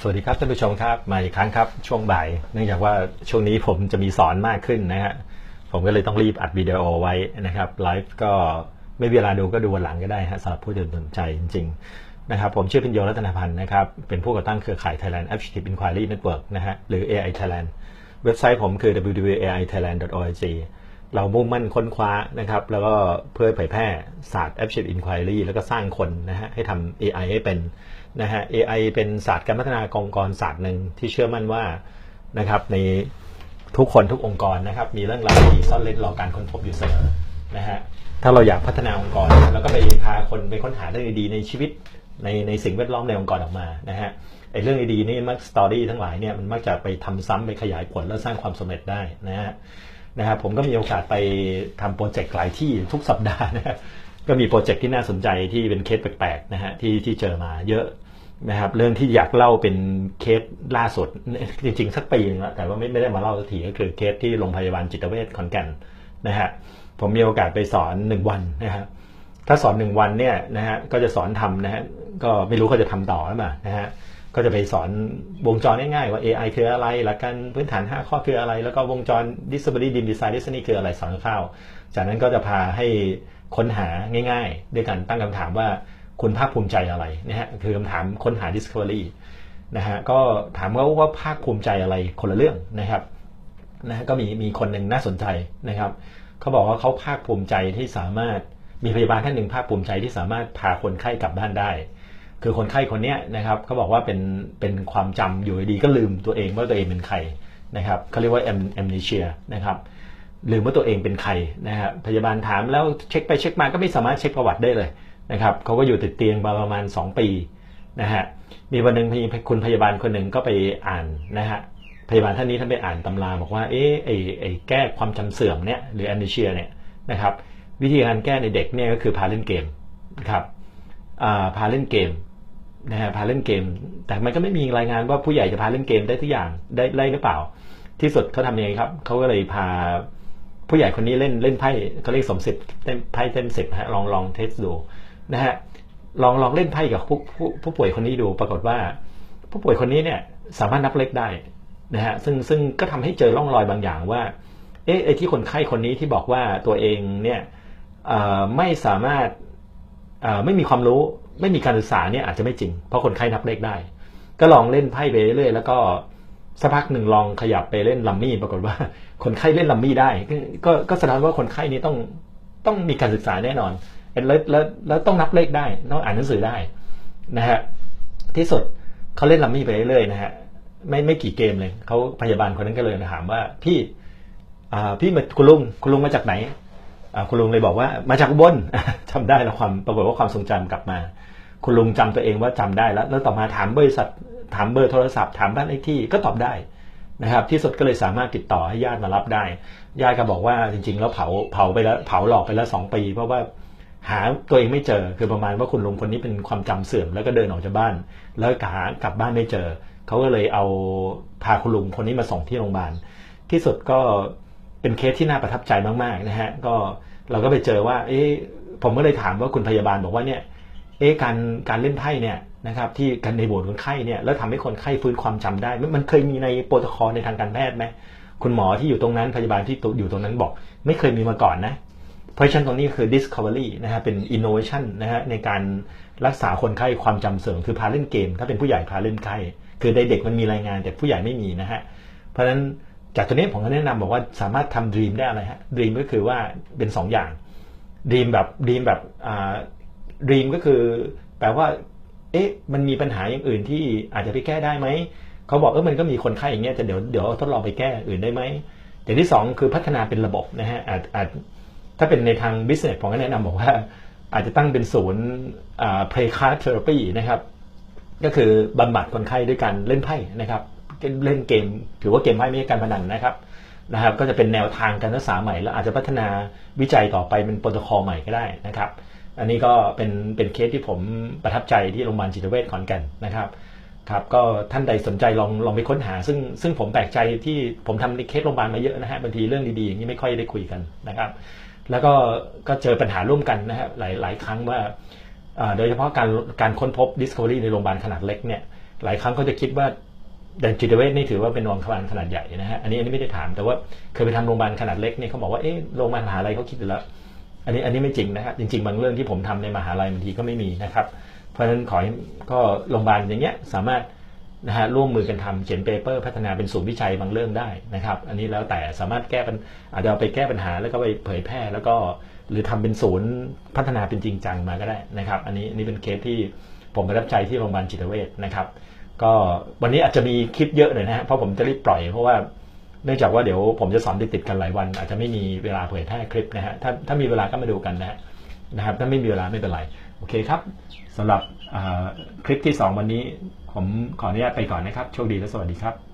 สวัสดีครับท่านผู้ชมครับมาอีกครั้งครับช่วงบ่าย เนื่องจากว่าช่วงนี้ผมจะมีสอนมากขึ้นนะฮะผมก็เลยต้องรีบอัดวิดีโอไว้นะครับไลฟ์ก็ไม่เวลาดูก็ดูวันหลังก็ได้ฮะสำหรับผู้ที่สนใจจริงๆนะครับผมชื่อพิญโยรัตนพันธ์นะครับเป็นผู้ก่อตั้งเครือข่าย Thailand Aptitude Inquiry Network นะฮะหรือ AI Thailand เว็บไซต์ผมคือ www.aithailand.org เรามุ่งมั่นค้นคว้านะครับ แล้วก็เพื่อเผยแพร่ศาสตร์ Aptitude Inquiry แล้วก็สร้างคนนะฮะให้ทำ AI ให้เป็นนะฮะ AI เป็นศาสตร์การพัฒนาองค์กรศาสตร์หนึ่งที่เชื่อมั่นว่านะครับในทุกคนทุกองค์กรนะครับ มีเรื่องราวดีซ่อนเร้นรอการค้นพบอยู่เสมอนะฮะถ้าเราอยากพัฒนาองค์กรเราก็ไปพาคนไปค้นหาเรื่องดีๆในชีวิตในในสิ่งแวดล้อมในองค์กรออกมานะฮะไอ้เรื่องดีๆนี่มักสตอรี่ทั้งหลายเนี่ยมันมักจะไปทำซ้ำไปขยายผลแล้วสร้างความสำเร็จได้นะฮะ นะครับผมก็มีโอกาสไปทำโปรเจกต์หลายที่ทุกสัปดาห์นะก็มีโปรเจกต์ที่น่าสนใจที่เป็นเคสแปลกๆนะฮะที่ที่เจอมาเยอะนะครับเรื่องที่อยากเล่าเป็นเคสล่าสุดจริงๆ สักปีนึงแล้วแต่ว่าไม่ไม่ได้มาเล่าสักทีก็คือเคสที่โรงพยาบาลจิตเวชขอนแก่นนะฮะผมมีโอกาสไปสอนหนึ่งวันนะฮะถ้าสอนหนึ่งวันเนี่ยนะฮะก็จะสอนทำนะฮะก็ไม่รู้เขาจะทำต่อหรือเปล่านะฮะ ก็จะไปสอนวงจรง่ายๆว่า AI คืออะไร หลักการพื้นฐาน 5 ข้อคืออะไร แล้วก็วงจร Disability Dim Design Listening คืออะไรสอนคร่าว จากนั้นก็จะพาให้ค้นหาง่ายๆ ด้วยการตั้งคำถามว่าคุณภาคภูมิใจอะไรนะฮะคือคำถามค้นหา discovery นะฮะก็ถามว่าว่าภาคภูมิใจอะไรคนละเรื่องนะครับนะฮะก็มีมีคนหนึ่งน่าสนใจนะครับเขาบอกว่าเขาภาคภูมิใจที่สามารถมีพยาบาลท่านหนึ่งภาคภูมิใจที่สามารถพาคนไข้กลับบ้านได้ คือคนไข้คนนี้นะครับเขาบอกว่าเป็นเป็นความจำอยู่ดีก็ลืมตัวเองว่าตัวเองเป็นใครนะครับเขาเรียกว่า amnesia นเชียนะครับลืมว่าตัวเองเป็นใครนะครับพยาบาลถามแล้วเช็คไปเช็คมาก็ไม่สามารถเช็คประวัติได้เลยนะครับเขาก็อยู่ติดเตียงมาประมาณ 2 ปีนะฮะมีวันหนึ่งมีคุณพยาบาลคนหนึ่งก็ไปอ่านนะฮะพยาบาลท่านนี้ท่านไปอ่านตำราบอกว่าเอ๊ะไอไอแก้ความจำเสื่อมเนี่ยหรือ amnesia เนี่ยนะครับวิธีการแก้ในเด็กเนี่ยก็คือพาเล่นเกมนะครับพาเล่นเกม นะฮะพาเล่นเกม แต่มันก็ไม่มีรายงานว่าผู้ใหญ่จะพาเล่นเกมได้ทุกอย่างได้ได้หรือเปล่า ที่สุดเขาทำยังไงครับเขาก็เลยพาผู้ใหญ่คนนี้เล่นเล่นไพ่เขาเรียกสมสิทธิ์ไพ่เต็มสิบฮะลองลองเทสดูนะฮะลองลองเล่นไพ่กับผู้ผู้ผู้ป่วยคนนี้ดูปรากฏว่า ผู้ป่วยคนนี้เนี่ยสามารถนับเลขได้นะฮะซึ่งซึ่งก็ทำให้เจอร่องรอยบางอย่างว่าเอ๊ะไอ้ที่คนไข้คนนี้ที่บอกว่าตัวเองเนี่ยไม่สามารถไม่มีความรู้ ไม่มีการศึกษาเนี่ยอาจจะไม่จริง เพราะคนไข้นับเลขได้ ก็ลองเล่นไพ่ไปเรื่อยๆแล้วก็สักพักหนึ่งลองขยับไปเล่นลัมมี่ปรากฏว่า คนไข้เล่นลัมมี่ได้ ก็ก็แสดงว่าคนไข้นี้ต้องต้องมีการศึกษาแน่นอนแล้วแล้วแล้วต้องนับเลขได้ต้องอ่านหนังสือได้นะฮะที่สุดเขาเล่นลัมมี่ไปเรื่อยๆนะฮะไม่ไม่กี่เกมเลยเขาพยาบาลคนนั้นก็เลยถามว่าพี่อ่าพี่มาคุณลุงคุณลุงมาจากไหนคุณลุงเลยบอกว่ามาจากอุบลจำได้แล้วความปรากฏว่าความทรงจำกลับมา คุณลุงจำตัวเองว่าจำได้แล้ว แล้วต่อมาถามบริษัทถามเบอร์โทรศัพท์ถามบ้านเลขที่ก็ตอบได้นะครับ ที่สุดก็เลยสามารถติดต่อให้ญาติมารับได้ ญาติก็บอกว่าจริง ๆ แล้วเผาเผาไปแล้วเผาหลอกไปแล้วสองปี เพราะว่าหาตัวเองไม่เจอคือประมาณว่าคุณลุงคนนี้เป็นความจำเสื่อมแล้วก็เดินออกจากบ้าน แล้วหากลับบ้านไม่เจอเขาก็เลยเอาพาคุณลุงคนนี้มาส่งที่โรงพยาบาลที่สุดก็เป็นเคสที่น่าประทับใจมากๆนะฮะก็เราก็ไปเจอว่า เอ๊ะผมก็เลยถามว่าคุณพยาบาลบอกว่าเนี่ย เอ๊ะการการเล่นไพ่เนี่ยนะครับที่กันในโบสถ์คนไข้เนี่ยแล้วทำให้คนไข้ฟื้นความจำได้ มันเคยมีในโปรโตคอลในทางการแพทย์ไหมคุณหมอที่อยู่ตรงนั้นพยาบาลที่อยู่ตรงนั้นบอก ไม่เคยมีมาก่อนนะ เพราะฉะนั้นตรงนี้คือ discovery นะฮะเป็น innovation นะฮะในการรักษาคนไข้ความจำเสื่อมคือพาเล่นเกม ถ้าเป็นผู้ใหญ่พาเล่นไข้คือในเด็กมันมีรายงาน แต่ผู้ใหญ่ไม่มีนะฮะเพราะฉะนั้นจากตัวนี้ผมก็แนะนำบอกว่าสามารถทำ dream ได้อะไรฮะ dream ก็คือว่าเป็น2ออย่าง dream แบบ dream แบบอ่า dream ก็คือ แปลว่า เอ๊ะ มันมีปัญหาอย่างอื่นที่อาจจะไปแก้ได้ไหม เขาบอกเออมันก็มีคนไข้อย่างเงี้ยแต่เดี๋ยวเดี๋ยวทดลองไปแก้อื่นได้ไหมอย่างที่2คือพัฒนาเป็นระบบนะฮะอาจอาจถ้าเป็นในทางบิสเนสผมก็แนะนำบอกว่า อาจจะตั้งเป็นศูนย์อ่า play card therapy นะครับ ก็คือบำบัดคนไข้ด้วยการเล่นไพ่นะครับเล่นเกม ถือว่าเกมไพ่ไม่ใช่การพนันนะครับนะครับ ก็จะเป็นแนวทางการรักษาใหม่ แล้วอาจจะพัฒนาวิจัยต่อไปเป็นโปรโตคอลใหม่ก็ได้นะครับ อันนี้ก็เป็นเป็นเคสที่ผมประทับใจที่โรงพยาบาลจิตเวชขอนแก่นนะครับครับก็ท่านใดสนใจลองลองไปค้นหา ซึ่งซึ่งผมแปลกใจที่ผมทำในเคสโรงพยาบาลมาเยอะนะฮะบางทีเรื่องดีๆอย่างนี้ไม่ค่อยได้คุยกันนะครับ แล้วก็ก็เจอปัญหาร่วมกันนะฮะหลายหลายครั้งว่าโดยเฉพาะการการค้นพบ Discovery ในโรงพยาบาลขนาดเล็กเนี่ยหลายครั้งเขาจะคิดว่าแต่จิตเวชนี่ถือว่าเป็นโรงพยาบาลขนาดใหญ่นะฮะอันนี้อันนี้ไม่ได้ถามแต่ว่าเคยไปทำโรงพยาบาลขนาดเล็กเนี่ยเขาบอกว่าเอ๊ะโรงพยาบาลมหาลัยเขาคิดอยู่แล้ว อันนี้อันนี้ไม่จริงนะครับจริง ๆ บางเรื่องที่ผมทำในมหาลัยบางทีก็ไม่มีนะครับ เพราะฉะนั้นขอให้ก็โรงพยาบาลอย่างเงี้ยสามารถนะฮะร่วมมือกันทำเขียนเปเปอร์พัฒนาเป็นศูนย์วิจัยบางเรื่องได้นะครับ อันนี้แล้วแต่สามารถแก้ปัญอาจจะเอาไปแก้ปัญหาแล้วก็ไปเผยแพร่แล้วก็หรือทำเป็นศูนย์พัฒนาเป็นจริงจังมาก็ได้นะครับ อันนี้นนี้เป็นเคสที่ผมประทับใจที่โรงพยาบาลจิตเวชนะครับ ก็วันนี้อาจจะมีคลิปเยอะเลยนะฮะเพราะผมจะรีบปล่อยเพราะว่า เนื่องจากว่าเดี๋ยวผมจะสอนติดๆกันหลายวัน อาจจะไม่มีเวลาเผยแพร่คลิปนะฮะถ้าถ้ามีเวลาก็มาดูกันนะฮะนะครับ ถ้าไม่มีเวลาไม่เป็นไร โอเคครับสำหรับคลิปที่ 2 วันนี้ ผมขออนุญาตไปก่อนนะครับ โชคดีและสวัสดีครับ